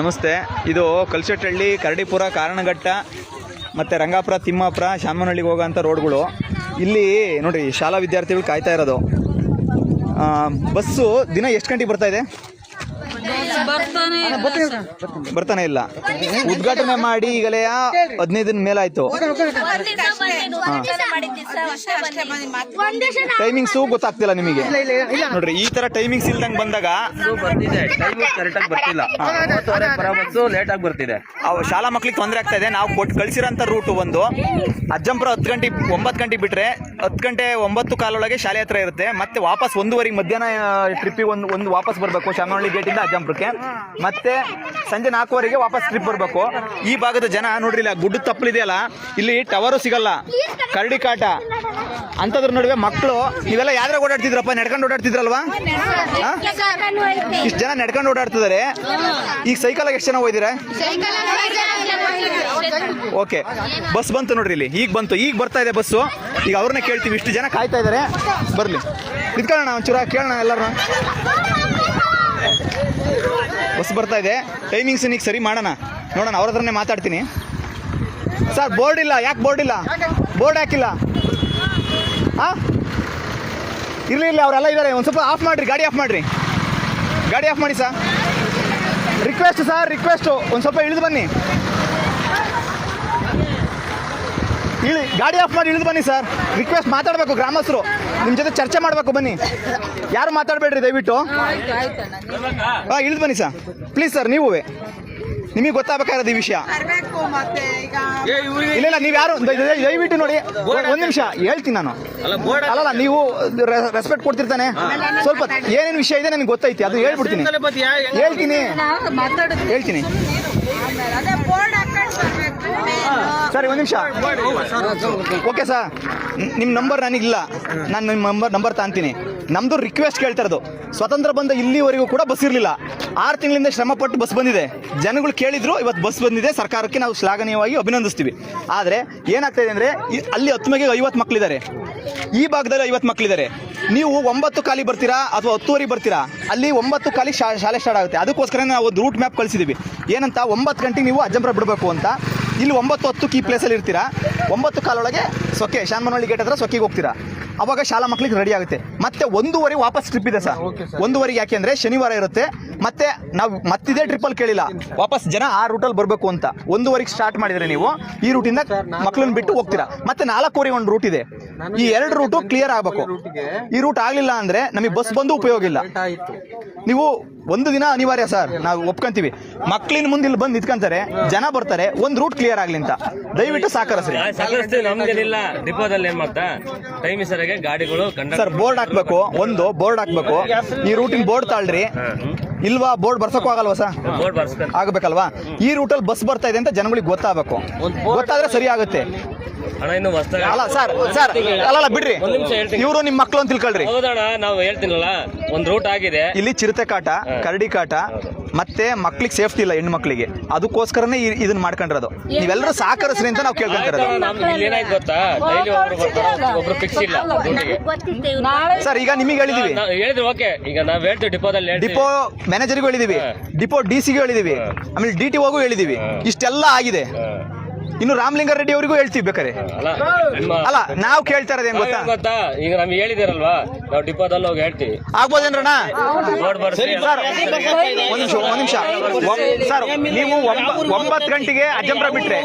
ನಮಸ್ತೆ. ಇದು ಕಲ್ಸೆಟ್ಟಹಳ್ಳಿ ಕರಡಿಪುರ, ಕಾರಣಘಟ್ಟ, ಮತ್ತು ರಂಗಾಪುರ, ತಿಮ್ಮಾಪುರ, ಶಾಮನಹಳ್ಳಿಗೆ ಹೋಗೋಂಥ ರೋಡ್ಗಳು. ಇಲ್ಲಿ ನೋಡಿ ಶಾಲಾ ವಿದ್ಯಾರ್ಥಿಗಳು ಕಾಯ್ತಾ ಇರೋದು. ಬಸ್ಸು ದಿನ ಎಷ್ಟು ಗಂಟೆಗೆ ಬರ್ತಾ ಇದೆ? ಬರ್ತಾನೆ. ಬರ್ತಾನೆ ಇಲ್ಲ. ಉದ್ಘಾಟನೆ ಮಾಡಿ ಈಗಲೇ ಹದಿನೈದು ದಿನ ಮೇಲಾಯ್ತು. ಟೈಮಿಂಗ್ಸು ಗೊತ್ತಾಗ್ತಿಲ್ಲ ನಿಮಗೆ. ನೋಡ್ರಿ ಈ ತರ ಟೈಮಿಂಗ್ಸ್ ಇಲ್ದಂಗ್ ಬಂದಾಗ ಬರ್ತಿದೆ. ಕರೆಕ್ಟಾಗಿ ಬರ್ತಿಲ್ಲ. ಬಸ್ಸು ಲೇಟಾಗಿ ಬರ್ತಿದೆ. ಅವು ಶಾಲಾ ಮಕ್ಳಿಗೆ ತೊಂದರೆ ಆಗ್ತಾ ಇದೆ. ನಾವು ಕೊಟ್ಟು ಕಳಿಸಿರೋಂಥ ರೂಟ್ ಒಂದು. ಅಜ್ಜಂಪುರ ಹತ್ತು ಗಂಟೆ ಒಂಬತ್ತು ಗಂಟೆ ಬಿಟ್ರೆ ಹತ್ತು ಗಂಟೆ ಒಂಬತ್ತು ಕಾಲೊಳಗೆ ಶಾಲೆ ಹತ್ರ ಇರುತ್ತೆ. ಮತ್ತೆ ವಾಪಸ್ ಒಂದೂವರೆಗೆ ಮಧ್ಯಾಹ್ನ ಟ್ರಿಪ್ಪಿಗೆ ಒಂದು ಒಂದು ವಾಪಸ್ ಬರಬೇಕು. ಶಾಮನಹಳ್ಳಿ ಗೇಟಿಂದ ಅಜ್ಜಂಪುರಕ್ಕೆ. ಮತ್ತೆ ಸಂಜೆ ನಾಲ್ಕುವರೆಗೆ ವಾಪಸ್ ಟ್ರಿಪ್ ಬರಬೇಕು. ಈ ಭಾಗದ ಜನ ನೋಡ್ರಿ ಇಲ್ಲ ಗುಡ್ಡ ತಪ್ಪಲಿದೆಯಲ್ಲ, ಇಲ್ಲಿ ಟವರು ಸಿಗಲ್ಲ. ಕರಡಿ ಕಾಟ. ಅಂಥದ್ರ ನಡುವೆ ಮಕ್ಕಳು ಇವೆಲ್ಲ ಯಾವ್ದ್ರಾಗ ಓಡಾಡ್ತಿದ್ರಪ್ಪ? ನಡ್ಕೊಂಡು ಓಡಾಡ್ತಿದ್ರಲ್ವಾ? ಇಷ್ಟು ಜನ ನಡ್ಕೊಂಡು ಓಡಾಡ್ತಿದ್ದಾರೆ. ಈಗ ಸೈಕಲ್ ಎಷ್ಟು ಜನ ಹೋಯ್ದಿರಾ ಓಕೆ, ಬಸ್ ಬಂತು ನೋಡ್ರಿ ಇಲ್ಲಿ. ಈಗ ಬಂತು. ಈಗ ಬರ್ತಾ ಇದೆ ಬಸ್ಸು. ಈಗ ಅವ್ರನ್ನ ಕೇಳ್ತೀವಿ. ಇಷ್ಟು ಜನ ಕಾಯ್ತಾ ಇದ್ದಾರೆ ಬರಲಿ. ಇದ್ಕೊಳ್ಳೋಣ ಒಂಚೂರ, ಕೇಳೋಣ ಎಲ್ಲರನ್ನ. ಬಸ್ ಬರ್ತಾ ಇದೆ. ಟೈಮಿಂಗ್ಸ್ ಈಗ ಸರಿ ಮಾಡೋಣ. ನೋಡೋಣ, ಅವ್ರ ಹತ್ರನೇ ಮಾತಾಡ್ತೀನಿ. ಸರ್, ಬೋರ್ಡ್ ಇಲ್ಲ. ಯಾಕೆ ಬೋರ್ಡ್ ಇಲ್ಲ? ಬೋರ್ಡ್ ಹಾಕಿಲ್ಲ. ಹಾಂ ಇರಲಿ ಅವರೆಲ್ಲ ಇದ್ದಾರೆ ಒಂದು ಸ್ವಲ್ಪ ಆಫ್ ಮಾಡಿರಿ. ಗಾಡಿ ಆಫ್ ಮಾಡಿರಿ. ಗಾಡಿ ಆಫ್ ಮಾಡಿ, ಸರ್. ರಿಕ್ವೆಸ್ಟ್ ಸರ್ ರಿಕ್ವೆಸ್ಟು ಒಂದು ಸ್ವಲ್ಪ ಇಳಿದು ಬನ್ನಿ. ಇಳಿ ಗಾಡಿ ಆಫ್ ಮಾಡಿ ಇಳಿದು ಬನ್ನಿ ಸರ್. ರಿಕ್ವೆಸ್ಟ್ ಮಾತಾಡಬೇಕು ಗ್ರಾಮಸ್ಥರು. ನಿಮ್ಮ ಜೊತೆ ಚರ್ಚೆ ಮಾಡಬೇಕು ಬನ್ನಿ. ಯಾರು ಮಾತಾಡಬೇಡ್ರಿ ದಯವಿಟ್ಟು? ಹಾಂ ಇಳಿದು ಬನ್ನಿ ಸರ್. ಪ್ಲೀಸ್ ಸರ್ ನೀವು ನಿಮಗೆ ಗೊತ್ತಾಗಬೇಕಾಗಿರೋದು ಈ ವಿಷಯ. ಇಲ್ಲ ಇಲ್ಲ ನೀವು ಯಾರು? ದಯ- ದಯ- ದಯವಿಟ್ಟು ನೋಡಿ. ಒಂದು ನಿಮಿಷ ಹೇಳ್ತೀನಿ ನಾನು. ಅಲ್ಲಲ್ಲ ನೀವು ರೆಸ್ಪೆಕ್ಟ್ ಕೊಡ್ತಿರ್ತಾನೆ. ಸ್ವಲ್ಪ ಏನೇನು ವಿಷಯ ಇದೆ ನನಗೆ ಗೊತ್ತೈತಿ ಅದು ಹೇಳ್ಬಿಡ್ತೀನಿ. ಹೇಳ್ತೀನಿ. ಹೇಳ್ತೀನಿ. ಸರಿ, ಒಂದು ನಿಮಿಷ. Okay sir. ನಿಮ್ಮ ನಂಬರ್ ನನಗಿಲ್ಲ. ನಾನು ನಿಮ್ಮ ನಂಬರ್ ನಂಬರ್ ತಾಂತೀನಿ. ನಮ್ಮದು ರಿಕ್ವೆಸ್ಟ್ ಕೇಳ್ತಾ ಇರೋದು. ಸ್ವತಂತ್ರ ಬಂದ ಇಲ್ಲಿವರೆಗೂ ಕೂಡ ಬಸ್ ಇರಲಿಲ್ಲ. ಆರು ತಿಂಗಳಿಂದ ಶ್ರಮಪಟ್ಟು ಬಸ್ ಬಂದಿದೆ. ಜನಗಳು ಕೇಳಿದ್ರು ಇವತ್ತು ಬಸ್ ಬಂದಿದೆ. ಸರ್ಕಾರಕ್ಕೆ ನಾವು ಶ್ಲಾಘನೀಯವಾಗಿ ಅಭಿನಂದಿಸ್ತೀವಿ. ಆದರೆ ಏನಾಗ್ತಾ ಇದೆ ಅಂದರೆ ಅಲ್ಲಿ ಹತ್ತು ಐವತ್ತು ಮಕ್ಕಳಿದ್ದಾರೆ ಈ ಭಾಗದಲ್ಲಿ ಐವತ್ತು ಮಕ್ಕಳಿದ್ದಾರೆ ನೀವು ಒಂಬತ್ತು ಖಾಲಿ ಬರ್ತೀರಾ ಅಥವಾ ಹತ್ತುವರೆಗೆ ಬರ್ತೀರಾ? ಅಲ್ಲಿ ಒಂಬತ್ತು ಖಾಲಿ ಶಾಲೆ ಸ್ಟಾರ್ಟ್ ಆಗುತ್ತೆ. ಅದಕ್ಕೋಸ್ಕರ ನಾವು ರೂಟ್ ಮ್ಯಾಪ್ ಕಳಿಸಿದ್ದೀವಿ ಏನಂತ, ಒಂಬತ್ತು ಗಂಟೆಗೆ ನೀವು ಅಜ್ಜಂಪುರ ಬಿಡಬೇಕು ಅಂತ ಇಲ್ಲಿ ಒಂಬತ್ತು ಹತ್ತು ಕೀ ಪ್ಲೇಸಲ್ಲಿ ಇರ್ತೀರಾ? ಒಂಬತ್ತು ಕಾಲೊಳಗೆ ಸೊಕ್ಕೆ ಶಾನ್ಮನಹಳ್ಳಿ ಗೇಟ್ ಹತ್ರ ಸೊಕ್ಕಿಗೆ ಹೋಗ್ತೀರಾ? ಅವಾಗ ಶಾಲಾ ಮಕ್ಳಿಗೆ ರೆಡಿ ಆಗುತ್ತೆ. ಮತ್ತೆ ಒಂದೂವರೆ ವಾಪಸ್ ಟ್ರಿಪ್ ಇದೆ ಸರ್. ಒಂದೂವರೆಗೆ ಯಾಕೆ ಅಂದರೆ ಶನಿವಾರ ಇರುತ್ತೆ. ಮತ್ತೆ ನಾವು ಮತ್ತಿದೇ ಟ್ರಿಪ್ಪಲ್ಲಿ ಕೇಳಿಲ್ಲ. ವಾಪಸ್ ಜನ ಆ ರೂಟಲ್ಲಿ ಬರಬೇಕು ಅಂತ. ಒಂದೂವರೆಗೆ ಸ್ಟಾರ್ಟ್ ಮಾಡಿದ್ರೆ ನೀವು ಈ ರೂಟಿಂದ ಮಕ್ಕಳನ್ನ ಬಿಟ್ಟು ಹೋಗ್ತೀರಾ? ಮತ್ತೆ ನಾಲ್ಕೂವರೆಗೆ ಒಂದು ರೂಟ್ ಇದೆ. ಈ ಎರಡು ರೂಟು ಕ್ಲಿಯರ್ ಆಗಬೇಕು. ಈ ರೂಟ್ ಆಗಲಿಲ್ಲ ಅಂದರೆ ನಮಗೆ ಬಸ್ ಬಂದು ಉಪಯೋಗ ಇಲ್ಲ. ನೀವು ಒಂದು ದಿನ ಅನಿವಾರ್ಯ ಸರ್ ನಾವು ಒಪ್ಕೊಂತೀವಿ. ಮಕ್ಕಳಿನ ಮುಂದೆ ಇಲ್ಲಿ ಬಂದು ನಿಂತ್ಕೊಂತಾರೆ ಜನ ಬರ್ತಾರೆ ಒಂದು ರೂಟ್ ಕ್ಲಿಯರ್ ಆಗಲಿ ಅಂತ. ದಯವಿಟ್ಟು ಸಾಕಾರ ಸರ್ ಡಿಪೋದಲ್ಲಿ ಏನ್ ಮಾಡ್ತಾ? ಟೈಮ್ ಸರಿಗೆ ಗಾಡಿಗಳು ಸರ್ ಬೋರ್ಡ್ ಹಾಕ್ಬೇಕು. ಒಂದು ಬೋರ್ಡ್ ಹಾಕ್ಬೇಕು. ಈ ರೂಟಿನ ಬೋರ್ಡ್ ತಾಳ್ರಿ. ಇಲ್ವಾ? ಬೋರ್ಡ್ ಬರ್ಸಕ್ಕೂ ಆಗಲ್ವಾ ಸರ್? ಆಗಬೇಕಲ್ವಾ? ಈ ರೂಟಲ್ಲಿ ಬಸ್ ಬರ್ತಾ ಇದೆ ಅಂತ ಜನಗಳಿಗೆ ಗೊತ್ತಾಗಬೇಕು. ಗೊತ್ತಾದ್ರೆ ಸರಿ ಆಗುತ್ತೆ. ಅಲ್ಲ ಸರ್ ಸರ್ ಅಲ್ಲಲ್ಲ ಬಿಡ್ರಿ. ಒಂದ್ ನಿಮಿಷ ಹೇಳ್ತೀನಿ. ಇವರು ನಿಮ್ಮ ಮಕ್ಕಳು ಅಂತ ತಿಳ್ಕೊಳ್ರಿ. ಹೌದಣ್ಣ ನಾವು ಹೇಳ್ತೀನಲ್ಲ ಒಂದ್ ರೂಟ್ ಆಗಿದೆ. ಇಲ್ಲಿ ಚಿರತೆ ಕಾಟ ಕರಡಿ ಕಾಟ ಮತ್ತೆ ಮಕ್ಳಿಗೆ ಸೇಫ್ಟಿ ಇಲ್ಲ ಹೆಣ್ಣು ಮಕ್ಕಳಿಗೆ ಅದಕ್ಕೋಸ್ಕರನೇ ಇದನ್ನ ಮಾಡ್ಕೊಂಡಿರೋದು. ನೀವೆಲ್ಲರೂ ಸಹಕರಿಸ್ರಿ ಅಂತ ನಾವು ಕೇಳ್ಕೊಂತಿರೋದು ಆಯ್ತಣ್ಣ, ಇಲ್ಲಿ ಏನಾಯ್ತು ಗೊತ್ತಾ? ಡೈಲಿ ಒಬ್ರು ಬರ್ತಾರೆ ಒಬ್ರು ಫಿಕ್ಸ್ ಇಲ್ಲ. ಸರ್ ಈಗ ನಿಮಗೆ ಹೇಳಿದೀವಿ. ನಾವು ಓಕೆ ಈಗ ನಾವ್ ಹೇಳ್ತೀವಿ ಡಿಪೋದಲ್ಲಿ ಹೇಳ್ತೀವಿ. ಡಿಪೋ ಮ್ಯಾನೇಜರ್ಗೂ ಹೇಳಿದೀವಿ ಡಿಪೋ ಡಿ ಸಿಗೂ ಹೇಳಿದೀವಿ ಆಮೇಲೆ ಡಿ ಟಿ ಹೋಗೂ ಹೇಳಿದೀವಿ ಇಷ್ಟೆಲ್ಲ ಆಗಿದೆ. ಇನ್ನು ರಾಮಲಿಂಗ ರೆಡ್ಡಿ ಅವರಿಗೂ ಹೇಳ್ತೀವಿ ಬೇಕಾರೆ ಅಲ್ಲ ನಿಮ್ಮ- ಅಲ್ಲ ನಾವು ಕೇಳ್ತಾ ಇರೋದು ಏನ್ ಗೊತ್ತಾ ನಾವೇನ್ ಗೊತ್ತಾ? ಈಗ ನಮ್ಗೆ ಹೇಳಿದಿರಲ್ವಾ? ನಾವು ಡಿಪೋದಲ್ಲಿ ಹೋಗಿ ಹೇಳ್ತೀವಿ. ಆಗ್ಬೋದೇನ್ರಣ್ಣ? ಬೋರ್ಡ್ ಬರ್ಸಿ ಸರ್ ಒಂದ್ ನಿಮಿಷ ಒಂದ್ ನಿಮಿಷ. ಒಂ- ಸರ್ ನೀವು ಒಂಬ- ಒಂಬತ್ತು ಗಂಟೆಗೆ ಅಜ್ಜಂಪುರ ಬಿಟ್ರೆ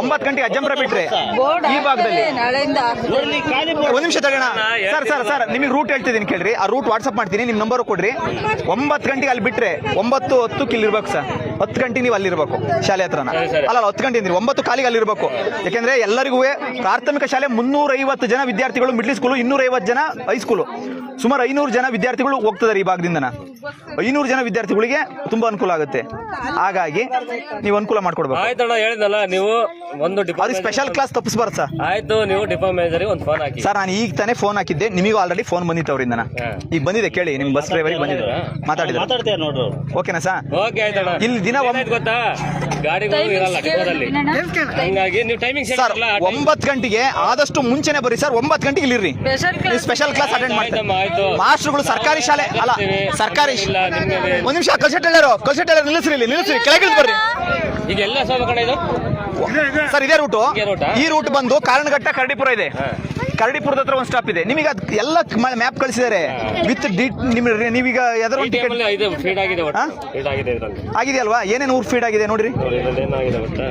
ಒಂಬತ್ ಗಂಟೆಗೆ ಅಜ್ಜಂಪ್ರ ಬಿಟ್ರೆ ಈ ಭಾಗದಲ್ಲಿ ನಾಳೆಯಿಂದ. ಒಂದ್ ನಿಮಿಷ ತಗೋಣ. ಸರ್ ಸರ್ ಸರ್ ನಿಮಗೆ ರೂಟ್ ಹೇಳ್ತಿದ್ದೀನಿ ಕೇಳ್ರಿ. ಆ ರೂಟ್ ವಾಟ್ಸಪ್ ಮಾಡ್ತೀನಿ ನಿಮ್ ನಂಬರ್ ಕೊಡ್ರಿ. ಒಂಬತ್ ಗಂಟೆಗೆ ಅಲ್ಲಿ ಬಿಟ್ರೆ ಒಂಬತ್ತು ಹತ್ತಕ್ಕೆ ಇಲ್ಲಿರ್ಬೇಕು ಸರ್. ಹತ್ತು ಗಂಟೆಗೆ ನೀವು ಅಲ್ಲಿರ್ಬೇಕು ಶಾಲೆ ಹತ್ರನ. ಸರಿ, ಸರಿ. ಅಲ್ಲ ಅಲ್ಲ, ಹತ್ತು ಗಂಟೆ ಅಂದ್ರಿ ಒಂಬತ್ತು ಕಾಲಿಗೆ ಅಲ್ಲಿರಬೇಕು ಯಾಕೆಂದ್ರೆ ಎಲ್ಲರಿಗೂ ಪ್ರಾಥಮಿಕ ಶಾಲೆ ಮುನ್ನೂರೈವತ್ತು ಜನ ವಿದ್ಯಾರ್ಥಿಗಳು ಮಿಡ್ಲ್ ಸ್ಕೂಲು ಇನ್ನೂರೈವತ್ತು ಜನ ಹೈಸ್ಕೂಲು ಸುಮಾರು ಐನೂರು ಜನ ವಿದ್ಯಾರ್ಥಿಗಳು ಹೋಗ್ತಿದ್ದಾರೆ ಈ ಭಾಗದಿಂದನ. ಐನೂರು ಜನ ವಿದ್ಯಾರ್ಥಿಗಳಿಗೆ ತುಂಬಾ ಅನುಕೂಲ ಆಗುತ್ತೆ. ಹಾಗಾಗಿ ನೀವು ಅನುಕೂಲ ಮಾಡ್ಕೊಡ್ಬೇಕು. ಆಯ್ತಣ್ಣ ನೀವು ಒಂದು ಸ್ಪೆಷಲ್ ಕ್ಲಾಸ್ ತಪ್ಪಿಸ್ಬಾರ್ದು ಸರ್. ಆಯ್ತು ನೀವು ಡಿಪೋ ಮ್ಯಾನೇಜರ್ ಒಂದು ಫೋನ್ ಹಾಕಿ. ಸರ್ ನಾನು ಈಗ ತಾನೇ ಫೋನ್ ಹಾಕಿದ್ದೆ. ನಿಮಗೂ ಆಲ್ರೆಡಿ ಫೋನ್ ಬಂದಿತ್ತು ಅವರಿಂದ. ಈಗ ಬಂದಿದೆ ಕೇಳಿ ನಿಮ್ಮ ಬಸ್ ಡ್ರೈವರಿಗೆ ಬಂದಿದೆ. ಮಾತಾಡಿದ್ರು. ಮಾತಾಡ್ತೀಯ ನೋಡ್ರು ಓಕೆನಾ ಸರ್. ಓಕೆ ಆಯ್ತಣ್ಣ ಇಲ್ಲಿ ದಿನ ಗೊತ್ತಾ? ಗಾಡಿಗಳು ಇರಲ್ಲ ಡಿಪೋದಲ್ಲಿ ಹಂಗಾಗಿ ನೀವು ಟೈಮಿಂಗ್ ಸರ್ ಒಂಬತ್ತು ಗಂಟೆಗೆ ಆದಷ್ಟು ಮುಂಚೆನೆ ಬರ್ರಿ ಸರ್ ಒಂಬತ್ತು ಗಂಟೆಗೆ ಇಲ್ಲಿರಿ ಸ್ಪೆಷಲ್ ಕ್ಲಾಸ್ ಅಟೆಂಡ್ ಆಯ್ತು. ಮಾಸ್ಟರ್ಗಳು ಸರ್ಕಾರಿ ಶಾಲೆ ಅಲ್ಲ ಸರ್ಕಾರಿ ಒಂದ್ ನಿಮಿಷ ಕಲ್ಸೆಟ್ಟಳ್ಳರು ಕಲ್ಸೆಟ್ಟಳ್ಳರು ನಿಲ್ಲಿಸ್ರಿ ಇಲ್ಲಿ ನಿಲ್ಲಿಸ್ರಿ ಕೆಳಗೆ ಇಳಿದು ಬರ್ರಿ. ಈಗ ಎಲ್ಲ ಸೋಮ ಕಡೆ ಇದು? ಸರ್ ಇದೇ ರೂಟು. ಈ ರೂಟ್ ಬಂದು ಕಾರಣಘಟ್ಟ ಕರಡಿಪುರ ಇದೆ. ಕರಡಿಪುರದ ಹತ್ರ ಒಂದು ಸ್ಟಾಪ್ ಇದೆ. ನಿಮಗೆ ಅದು ಎಲ್ಲ ಮ್ಯಾಪ್ ಕಳಿಸಿದ್ದಾರೆ ವಿತ್ ನಿಮ್ ನೀವೀಗ ಯಾವ್ದಾರ ಒಂದು ಟಿಕೆಟ್ ಆಗಿದೆ ಅಲ್ವಾ ಏನೇನು ಊರ್ ಫೀಡ್ ಆಗಿದೆ ನೋಡ್ರಿ ನೋಡಿ ಇದ್ರಲ್ಲಿ ಏನಾಗಿದೆ ಗೊತ್ತಾ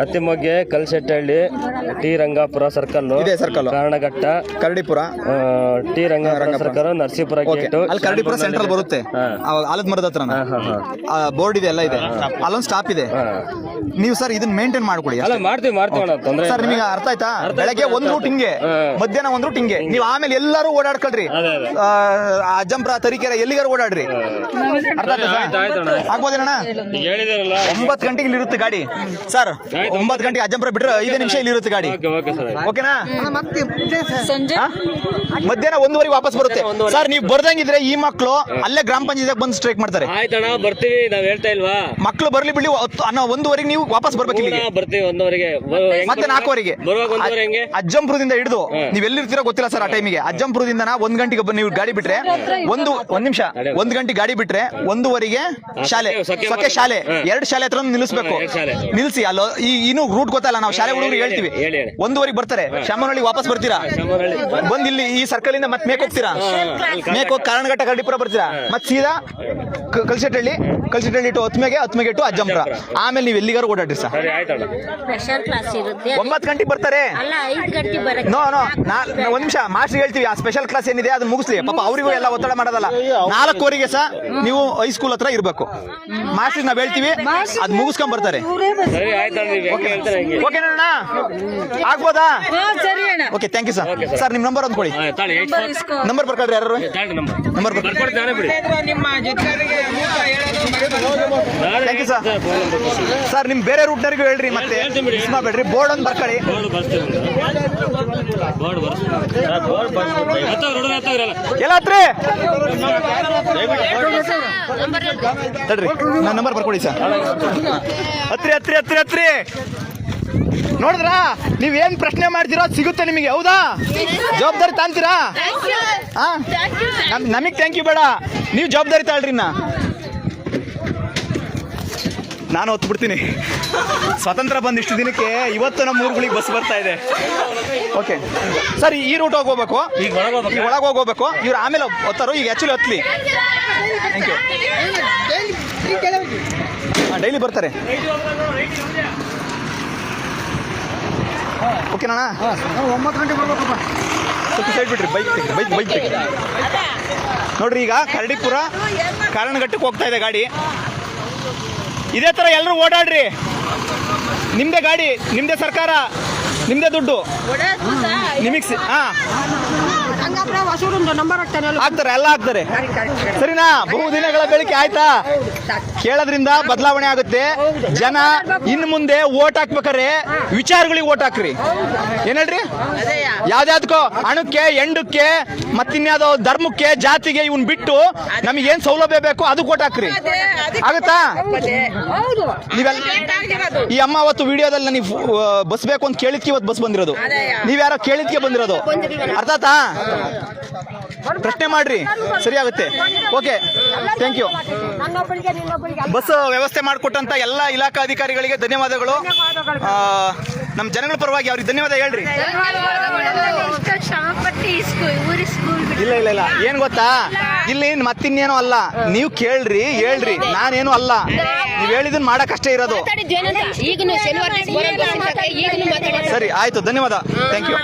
ಕತ್ತಿಮೊಗ್ಗೆ ಕಲ್ಶೆಟ್ಟಹಳ್ಳಿ ಟಿ ರಂಗಾಪುರ ಸರ್ಕಲ್ ಇದೇ circle Karanaghatta Karadipura. T Rangapura circle Narasipura gate. ಅಲ್ಲಿ ಕರಡಿಪುರ ಸೆಂಟ್ರಲ್ ಬರುತ್ತೆ. ಆಲದ ಮರದ ಹತ್ರ. ಬೋರ್ಡ್ ಇದೆ ಎಲ್ಲ ಇದೆ. ಅಲ್ಲೊಂದು ಸ್ಟಾಪ್ ಇದೆ. ನೀವು ಸರ್ ಇದನ್ನ ಮೇಂಟೈನ್ ಮಾಡ್ಕೊಳ್ಳಿ ಅಲ್ಲ ಮಾಡ್ತೀವಿ ಮಾಡ್ತೀವಿ ಸರ್ ನಿಮಗೆ ಅರ್ಥ ಆಯ್ತಾ? ಬೆಳಗ್ಗೆ ಒಂದ್ ರೂಟ್ ಹಿಂಗೆ ಮಧ್ಯಾಹ್ನ ಒಂದ್ ರೂಟ್ ಹಿಂಗೆ. ನೀವು ಆಮೇಲೆ ಎಲ್ಲರೂ ಓಡಾಡ್ಕೊಳ್ರಿ. ಅಜ್ಜಂಪುರ ತರೀಕೆರೆ ಎಲ್ಲಿಗಾರು ಓಡಾಡ್ರಿ. ಅರ್ಥ ಆಗ್ಬೋದೇನಣ್ಣ? ಒಂಬತ್ತು ಗಂಟೆಗೆ ಇರುತ್ತೆ ಗಾಡಿ. ಸರ್. ಒಂಬತ್ತು ಗಂಟೆಗೆ ಅಜ್ಜಂಪುರ ಬಿಟ್ರೆ ಐದು ನಿಮಿಷ ಇಲ್ಲಿ ಇರುತ್ತೆ ಗಾಡಿ. ಓಕೆ ಓಕೆ ಸರ್ ಓಕೆನಾ? ಸಂಜೆ? ಮಧ್ಯಾಹ್ನ ಒಂದೂವರೆಗೆ ವಾಪಸ್ ಬರುತ್ತೆ. ಸರ್ ನೀವು ಬರ್ದಂಗಿದ್ರೆ ಈ ಮಕ್ಕಳು ಅಲ್ಲೇ ಗ್ರಾಮ ಪಂಚಾಯತ್ ಬಂದು ಸ್ಟ್ರೈಕ್ ಮಾಡ್ತಾರೆ. ಆಯ್ತಣ್ಣ ಬರ್ತೀವಿ ನಾವ್ ಹೇಳ್ತಾ ಇಲ್ವಾ? ಮಕ್ಕಳು ಬರ್ಲಿ ಬಿಡಿ ಹತ್ತು- ಅನ್ನೋ ಒಂದೂವರೆಗೆ ನೀವು ವಾಪಸ್ ಬರ್ಬೇಕು ಇಲ್ಲಿಗೆ. ಬರ್ತೀವಿ ಒಂದವರೆಗೆ. ಮತ್ತೆ ನಾಲ್ಕುವರೆಗೆ. ಬರುವಾಗ ಒಂದೂವರೆ ಹೆಂಗೆ? ಅಜ್ಜಂಪುರದಿಂದ ಹಿಡಿದು ನೀವ್ ಎಲ್ಲಿರ್ತೀರೋ ಗೊತ್ತಿಲ್ಲ ಸರ್ ಆ ಟೈಮಿಗೆ. ಅಜ್ಜಂಪುರದಿಂದ ಒಂದ್ ಗಂಟೆಗೆ ಬಂದು ನೀವು ಗಾಡಿ ಬಿಟ್ರೆ ಒಂದು ಒಂದ್ ನಿಮಿಷ. ಒಂದ್ ಗಂಟೆ ಗಾಡಿ ಬಿಟ್ರೆ ಒಂದೂವರೆಗೆ ಶಾಲೆ. ಸೊಕ್ಕೆ ಸೊಕ್ಕೆ ಶಾಲೆ. ಹಾ. ಎರಡು ಶಾಲೆ ಹತ್ರ ನಿಲ್ಲಿಸ್ಬೇಕು. ಹಾ, ಎರಡ್ ಶಾಲೆ. ನಿಲ್ಸಿ ಅಲ್ಲೋ ಈ ಇನ್ನು ರೂಟ್ ಗೊತ್ತಲ್ಲ ನಾವು ಶಾಲೆ ಹುಡುಗರು ಹೇಳ್ತೀವಿ. ಹೇಳಿ, ಹೇಳಿ. ಬರ್ತಾರೆ ಶಾಮನಹಳ್ಳಿ ವಾಪಸ್ ಬರ್ತೀರಾ. ಬಂದ್ ಇಲ್ಲಿ ಈ ಸರ್ಕಲ್ ಇಂದ ಮತ್ತೆ ಮೇಕ್ ಹೋಗ್ತೀರಾ? ಮೇಕ್ ಹೋಗಿ ಕಾರಣಘಟ್ಟ ಕರಡಿಪುರ ಬರ್ತೀರಾ? ಮತ್ತೆ ಸೀದಾ ಕ- ಕಲ್ಸೆಟ್ಟಹಳ್ಳಿ ಕಲ್ಸೆಟ್ಟಹಳ್ಳಿ ಟು ಹತ್ಮೆಗೆ ಹತ್ಮೆಗೆ ಟು ಅಜ್ಜಂಪುರ. ಆಮೇಲೆ ನೀವು ಎಲ್ಲಿಗಾರು ಓಡಾಡ್ರಿ ಸರ್. ಸರಿ ಆಯ್ತಣ್ಣ. ಸ್ಪೆಷಲ್ ಕ್ಲಾಸ್ ಇರುತ್ತೆ. ಒಂಬತ್ತು ಗಂಟೆಗೆ ಬರ್ತಾರೆ. ನೋ ನೋ ಒಂದ್ ನಿಮಿಷ ಮಾಸ್ಟರ್ ಹೇಳ್ತೀವಿ ಆ ಸ್ಪೆಷಲ್ ಕ್ಲಾಸ್ ಏನಿದೆ ಅದನ್ನ ಮುಗಿಸ್ಲಿ. ಪಾಪ ಅವರಿಗೂ ಎಲ್ಲ ಒತ್ತಡ ಮಾಡೋದಲ್ಲ. ನಾಲ್ಕುವರೆಗೆ ಸಹ ನೀವು ಹೈಸ್ಕೂಲ್ ಹತ್ರ ಇರ್ಬೇಕು. ಮಾಸ್ಟರ್ ನಾವ್ ಹೇಳ್ತೀವಿ ಅದ್ ಮುಗಿಸ್ಕೊಂಡ್ ಬರ್ತಾರೆ. ಸರಿ ಅಣ್ಣ ಆಗ್ಬೋದಾ? ಹಾ ಸರಿ ಅಣ್ಣ. Okay thank you sir sir ನಿಮ್ಮ ನಂಬರ್ ಅಂದ್ಕೊಳ್ಳಿ ನಂಬರ್ ಬರ್ಕೊಳ್ರಿ ಯಾರು? ತಾಳಿ number thank you number sir ನಿಮ್ ಬೇರೆ ರೂಟ್ನರಿಗೂ ಹೇಳ್ರಿ ಮತ್ತೆ. ಬೋರ್ಡ್ ಒಂದು ಬರ್ಕೊಳ್ಳಿ ಬೋರ್ಡ್ ಬರ್ಸ್ತೀನಿ ಬೋರ್ಡ್ ಬರ್ಸ್ತೀನಿ ಬೋರ್ಡ್ ಬರ್ಸ್ತೀನಿ ಹತ್ತವ್ರು ಹುಡುಗ ಹತ್ತವ್ರಲ್ಲ ಎಲ್ಲ ಹತ್ರಿ. ತಡ್ರಿ ನನ್ನ ನಂಬರ್ ಬರ್ಕೊಡಿ ಸರ್. ಹತ್ರಿ ಹತ್ರಿ ಹತ್ರಿ ಹತ್ರಿ. ನೋಡಿದ್ರಾ? ನೀವೇನ್ ಪ್ರಶ್ನೆ ಮಾಡ್ತೀರೋ ಸಿಗುತ್ತೆ ನಿಮಗೆ ಹೌದಾ? ಜವಾಬ್ದಾರಿ ತಾಂತೀರಾ? ನಮಗ್ ನಮ್ ನಮಗೆ ಥ್ಯಾಂಕ್ ಯು ಬೇಡ. ನೀವು ಜವಾಬ್ದಾರಿ ತಾಳ್ರಿ ನಾ ನಾನು ಹೊತ್ತು ಬಿಡ್ತೀನಿ. ಸ್ವತಂತ್ರ ಬಂದಿಷ್ಟು ದಿನಕ್ಕೆ ಇವತ್ತು ನಮ್ಮ ಊರುಗಳಿಗೆ ಬಸ್ ಬರ್ತಾ ಇದೆ. ಓಕೆ ಸರಿ ಈ ರೂಟ್ ಹೋಗ್ಬೇಕು. ಈಗ ಒಳಗೆ ಒಳಗೆ ಹೋಗ್ಬೇಕು. ಇವ್ರು ಆಮೇಲೆ ಹೊತ್ತಾರು ಈಗ ಆ್ಯಕ್ಚುಲಿ ಹತ್ಲಿ. ಥ್ಯಾಂಕ್ ಯು ಡೈಲಿ ಬರ್ತಾರೆ. ಓಕೆನಾ ಒಂಬತ್ತು ಗಂಟೆ ಬರ್ಬೇಕಪ್ಪ ಸ್ವಲ್ಪ ಸೈಡ್ ಬಿಡ್ರಿ ಬೈಕ್ ತೆಗಿ ಬೈಕ್ ಬೈಕ್ ತೆಗಿ ನೋಡ್ರಿ ಈಗ ಕರಡಿಪುರ ಕಾರಣಘಟ್ಟಕ್ಕೆ ಹೋಗ್ತಾ ಇದೆ ಗಾಡಿ. ಇದೇ ಥರ ಎಲ್ಲರೂ ಓಡಾಡ್ರಿ. ನಿಮ್ದೇ ಗಾಡಿ ನಿಮ್ದೇ ಸರ್ಕಾರ ನಿಮ್ದೇ ದುಡ್ಡು. ನಿಮಗೆ ಹಾ. ಆಗ್ತಾರೆ ಎಲ್ಲ ಆಗ್ತಾರೆ ಸರಿನಾ? ಬಹು ದಿನಗಳ ಬೆಳಕೆ ಆಯ್ತಾ? ಕೇಳೋದ್ರಿಂದ ಬದಲಾವಣೆ ಆಗುತ್ತೆ. ಜನ ಇನ್ ಮುಂದೆ ಓಟ್ ಹಾಕ್ಬೇಕಾರೆ ವಿಚಾರಗಳಿಗೆ ಓಟ್ ಹಾಕ್ರಿ. ಏನ್ ಹೇಳ್ರಿ? ಯಾವ್ದಾದ್ಕೋ ಹಣಕ್ಕೆ ಎಂಡಕ್ಕೆ ಮತ್ತಿನ್ಯಾವ್ದೋ ಧರ್ಮಕ್ಕೆ ಜಾತಿಗೆ ಇವನ್ ಬಿಟ್ಟು ನಮಗೆ ಏನ್ ಸೌಲಭ್ಯ ಬೇಕು ಅದು ಓಟ್ ಹಾಕ್ರಿ. ಆಗುತ್ತಾ? ನೀವೆಲ್ಲ ಈ ಅಮ್ಮ ಅವತ್ತು ವಿಡಿಯೋದಲ್ಲಿ ನನಗೆ ಬಸ್ ಬೇಕು ಅಂತ ಕೇಳಿದ್ಕೆ ಇವತ್ತು ಬಸ್ ಬಂದಿರೋದು. ನೀವ್ಯಾರೋ ಕೇಳಿದ್ಕೆ ಬಂದಿರೋದು. ಅರ್ಥ ಆತಾ ಪ್ರಶ್ನೆ ಮಾಡ್ರಿ ಸರಿ ಆಗುತ್ತೆ. ಓಕೆ ಥ್ಯಾಂಕ್ ಯು ಬಸ್ ವ್ಯವಸ್ಥೆ ಮಾಡಿಕೊಟ್ಟಂತ ಎಲ್ಲ ಇಲಾಖಾ ಅಧಿಕಾರಿಗಳಿಗೆ ಧನ್ಯವಾದಗಳು. ನಮ್ಮ ಜನಗಳ ಪರವಾಗಿ ಅವ್ರಿಗೆ ಧನ್ಯವಾದ ಹೇಳ್ರಿ. ಇಲ್ಲ ಇಲ್ಲ ಇಲ್ಲ. ಏನ್ ಗೊತ್ತಾ? ಇಲ್ಲಿ ಮತ್ತಿನ್ನೇನು ಅಲ್ಲ. ನೀವು ಕೇಳ್ರಿ ಹೇಳ್ರಿ. ನಾನೇನು ಅಲ್ಲ. ನೀವ್ ಹೇಳಿದನ್ ಮಾಡಕ್ ಅಷ್ಟೇ ಇರೋದು. ಸರಿ ಆಯ್ತು. ಧನ್ಯವಾದ. Thank you